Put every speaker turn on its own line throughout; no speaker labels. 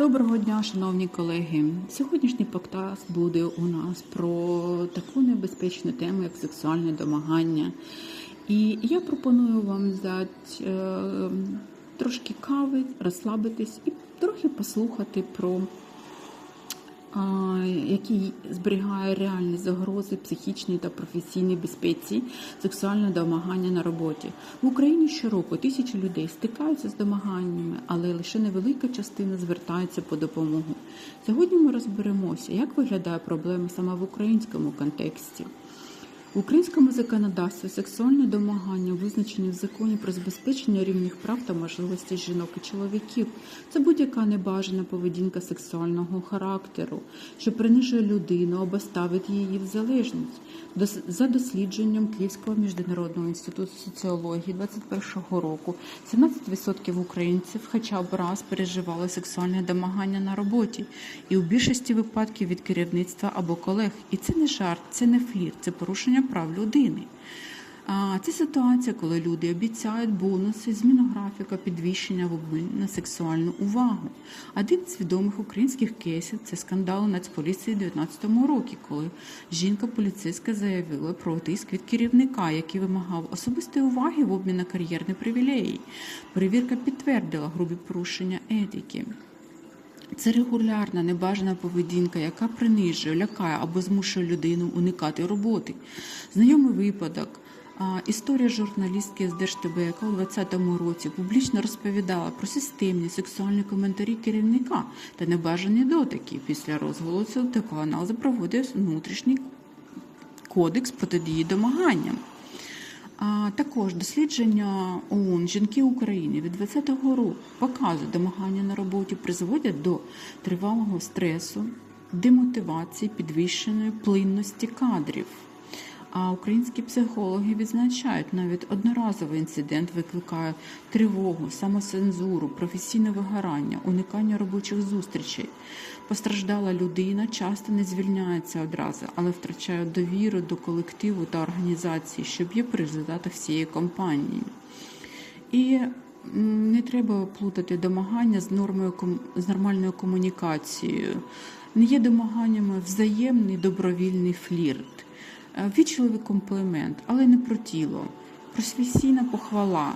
Доброго дня, шановні колеги. Сьогоднішній подкаст буде у нас про таку небезпечну тему, як сексуальне домагання. І я пропоную вам взяти е, трошки кави, розслабитись і трохи послухати про який зберігає реальні загрози психічній та професійній безпеці, сексуальне домагання на роботі. В Україні щороку тисячі людей стикаються з домаганнями, але лише невелика частина звертається по допомогу. Сьогодні ми розберемося, як виглядає проблема саме в українському контексті. В українському законодавстві сексуальне домагання визначені в законі про забезпечення рівних прав та можливостей жінок і чоловіків. Це будь-яка небажана поведінка сексуального характеру, що принижує людину або ставить її в залежність. За дослідженням Київського міжнародного інституту соціології 2021 року 17% українців хоча б раз переживали сексуальне домагання на роботі, і у більшості випадків від керівництва або колег. І це не жарт, це не флірт, це порушення прав людини. А це ситуація, коли люди обіцяють бонуси, зміну графіка, підвищення в обмін на сексуальну увагу. Один з відомих українських кейсів це скандал Нацполіції у 2019 році, коли жінка поліцейська заявила про тиск від керівника, який вимагав особистої уваги в обмін на кар'єрні привілеї. Перевірка підтвердила грубі порушення етики. Це регулярна небажана поведінка, яка принижує, лякає або змушує людину уникати роботи. Знайомий випадок. Історія журналістки з Держтб, яка у 2020 році публічно розповідала про системні сексуальні коментарі керівника та небажані дотики. Після розголосу телеканал запровадив внутрішній кодекс протидії домаганням. Також дослідження ООН жінки України від 2020 року показують, домагання на роботі призводять до тривалого стресу, демотивації, підвищеної плинності кадрів. А українські психологи відзначають, навіть одноразовий інцидент викликає тривогу, самоцензуру, професійне вигорання, уникання робочих зустрічей. Постраждала людина часто не звільняється одразу, але втрачає довіру до колективу та організації, що б'є по результатах всієї компанії. І не треба плутати домагання з нормою з нормальною комунікацією. Не є домаганнями взаємний добровільний флірт, вічливий комплімент, але не про тіло, професійна похвала.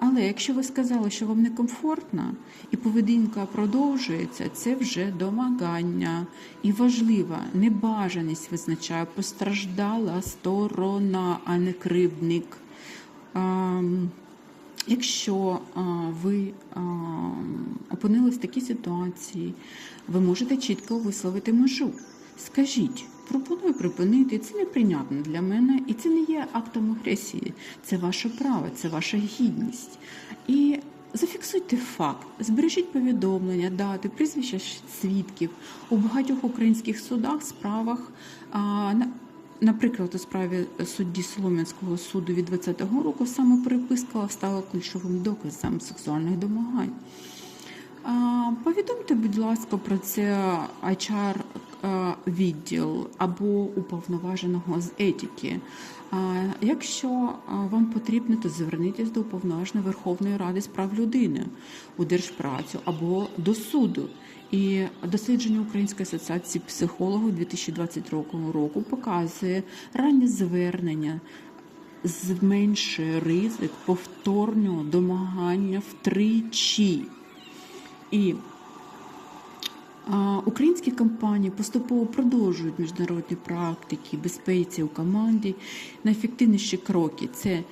Але якщо ви сказали, що вам некомфортно, і поведінка продовжується, це вже домагання. І важлива небажаність визначає постраждала сторона, а не кривдник. А, Якщо ви а, опинились в такій ситуації, ви можете чітко висловити межу. Скажіть, пропоную припинити, це неприйнятно для мене, і це не є актом агресії. Це ваше право, це ваша гідність. І зафіксуйте факт, збережіть повідомлення, дати, прізвища свідків у багатьох українських судах, справах. А, Наприклад, у справі судді Солом'янського суду від 2020 року саме переписка стала ключовим доказом сексуальних домагань. А, Повідомте, будь ласка, про це HR відділ або уповноваженого з етики. Якщо вам потрібно, то звернітесь до уповноваженої Верховної Ради з прав людини у Держпрацю або до суду. І дослідження Української асоціації психологів 2022 року показує раннє звернення зменшує ризик повторного домагання втричі. І Українські компанії поступово продовжують міжнародні практики безпеці у команді. Найефективніші кроки це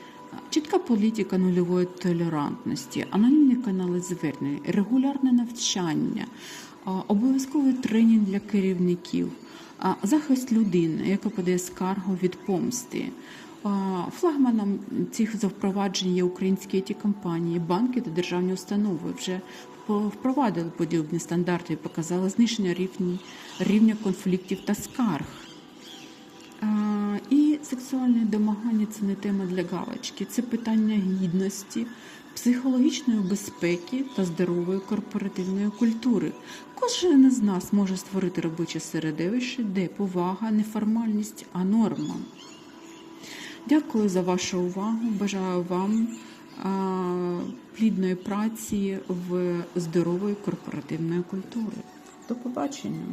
чітка політика нульової толерантності, анонімні канали звернень, регулярне навчання, обов'язковий тренінг для керівників, захист людини, яка подає скаргу від помсти. Флагманом цих запроваджень є українські ті компанії, банки та державні установи вже впровадили подібні стандарти і показали зниження рівні, рівня конфліктів та скарг. І сексуальне домагання це не тема для галочки, це питання гідності, психологічної безпеки та здорової корпоративної культури. Кожен із нас може створити робоче середовище, де повага, не формальність, а норма. Дякую за вашу увагу. Бажаю вам плідної праці в здорової корпоративної культури. До побачення!